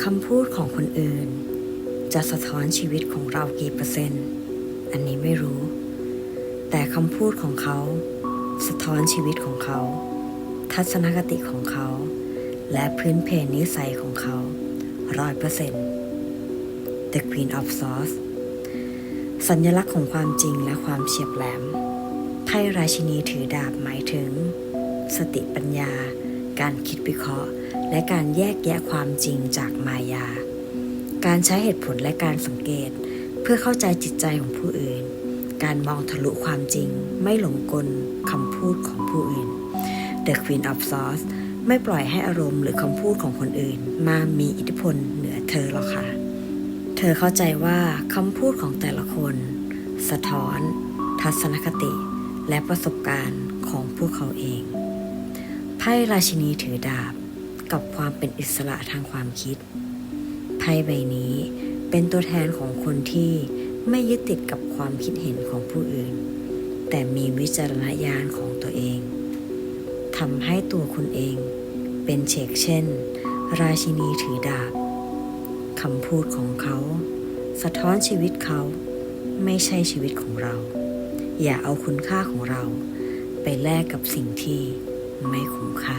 คำพูดของคนอื่น จะสะท้อนชีวิตของเรากี่เปอร์เซ็นต์ อันนี้ไม่รู้ แต่คำพูดของเขา สะท้อนชีวิตของเขา ทัศนคติของเขา และพื้นเพนิสัยของเขาร้อยเปอร์เซ็นต์ The Queen of Swords สัญลักษณ์ของความจริงและความเฉียบแหลมไพ่ราชินีถือดาบหมายถึง สติปัญญา การคิดวิเคราะห์ และการแยกแยะความจริงจากมายา การใช้เหตุผลและการสังเกต เพื่อเข้าใจจิตใจของผู้อื่น การมองทะลุความจริง ไม่หลงกลคำพูดของผู้อื่น The Queen of Swords ไม่ปล่อยให้อารมณ์หรือคำพูดของคนอื่น มามีอิทธิพลเหนือเธอหรอกค่ะ เธอเข้าใจว่าคำพูดของแต่ละคน สะท้อน ทัศนคติ และประสบการณ์ของพวกเขาเอง ไพ่ราชินีถือดาบกับความเป็นอิสระทางความคิด ไพ่ใบนี้เป็นตัวแทนของคนที่ไม่ยึดติดกับความคิดเห็นของผู้อื่น แต่มีวิจารณญาณของตัวเองทำให้ตัวคุณเองเป็นเชกเช่น ราชินีถือดาบคำพูดของเขา สะท้อนชีวิตเขาไม่ใช่ชีวิตของเรา อย่าเอาคุณค่าของเรา ไปแลกกับสิ่งที่ ไม่คุ้มค่า